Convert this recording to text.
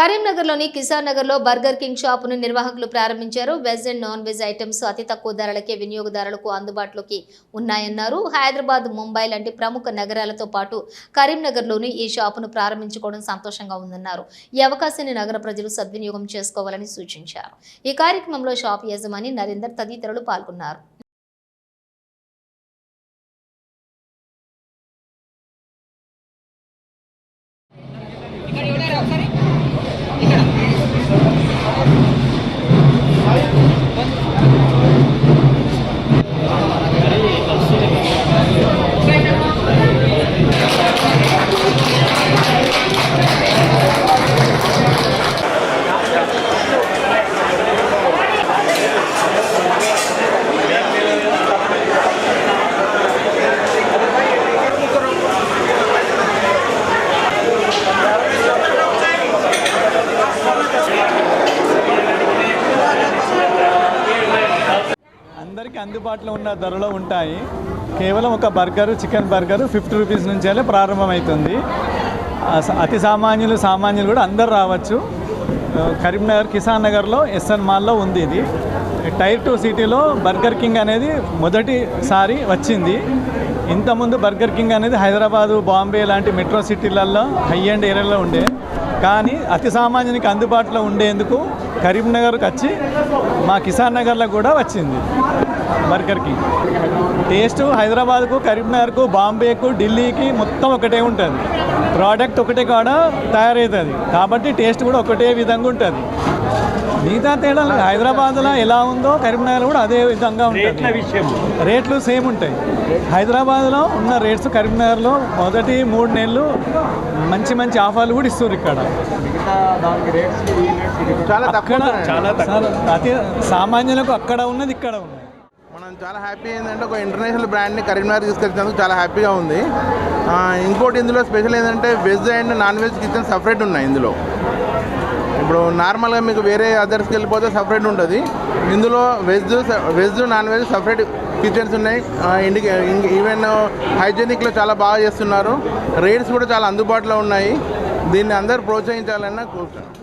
కరీంనగర్లోని కిసాన్ నగర్లో burger king షాపును నిర్వాహకులు ప్రారంభించారు. Veg and non veg items అతి తక్కువ ధరలకే వినియోగదారులకు అందుబాటులోకి ఉన్నాయన్నారు. హైదరాబాద్ ముంబై లాంటి ప్రముఖ నగరాలతో పాటు కరీంనగర్లోని ఈ షాపును ప్రారంభించుకోవడం సంతోషంగా ఉందన్నారు. ఈ అవకాశాన్ని నగర ప్రజలు సద్వినియోగం చేసుకోవాలని సూచించారు. ఈ కార్యక్రమంలో షాప్ యజమాని నరేందర్ తదితరులు పాల్గొన్నారు. అందరికీ అందుబాటులో ఉన్న ధరలో ఉంటాయి. కేవలం ఒక burger chicken burger fifty rupees నుంచే ప్రారంభమవుతుంది. అతి సామాన్యులు సామాన్యులు కూడా అందరు రావచ్చు. కరీంనగర్ కిసాన్ నగర్లో ఎస్ఎన్ మాల్లో ఉంది ఇది. టైర్ టూ సిటీలో బర్గర్ కింగ్ అనేది మొదటిసారి వచ్చింది. ఇంతకుముందు బర్గర్ కింగ్ అనేది హైదరాబాదు బాంబే లాంటి మెట్రో సిటీలలో హై అండ్ ఏరియాలో ఉండే. కానీ అతి సామాన్యునికి అందుబాటులో ఉండేందుకు కరీంనగర్కి వచ్చి మా కిసాన్ నగర్లో కూడా వచ్చింది. బర్గర్కి. టేస్ట్ హైదరాబాద్కు కరీంనగర్కు బాంబేకు ఢిల్లీకి మొత్తం ఒకటే ఉంటుంది. ప్రోడక్ట్ ఒకటే కాడ తయారవుతుంది కాబట్టి టేస్ట్ కూడా ఒకటే విధంగా ఉంటుంది. మిగతా తేడా. హైదరాబాద్లో ఎలా ఉందో కరీంనగర్ కూడా అదే విధంగా ఉంటుంది. రేట్లు సేమ్ ఉంటాయి. హైదరాబాద్లో ఉన్న రేట్స్ కరీంనగర్లో మొదటి మూడు నెలలు మంచి మంచి ఆఫర్లు కూడా ఇస్తారు ఇక్కడ. చాలా తక్కువ అక్కడ. అతి సామాన్యులకు అక్కడ ఉన్నది ఇక్కడ ఉన్నది. మనం చాలా హ్యాపీ ఏంటంటే ఒక ఇంటర్నేషనల్ బ్రాండ్ని కరీంనగర్ తీసుకొచ్చినందుకు చాలా హ్యాపీగా ఉంది. ఇంకోటి ఇందులో స్పెషల్ ఏంటంటే veg and non veg kitchen separate ఉన్నాయి ఇందులో. ఇప్పుడు నార్మల్గా మీకు వేరే అదర్స్కి వెళ్ళిపోతే సపరేట్ ఉంటుంది. ఇందులో veg veg non veg separate kitchens ఉన్నాయి. ఆ, ఇండికి ఈవెన్ హైజెనిక్లో చాలా బాగా చేస్తున్నారు. రేట్స్ కూడా చాలా అందుబాటులో ఉన్నాయి. దీన్ని అందరూ ప్రోత్సహించాలన్నా కోరుతున్నాను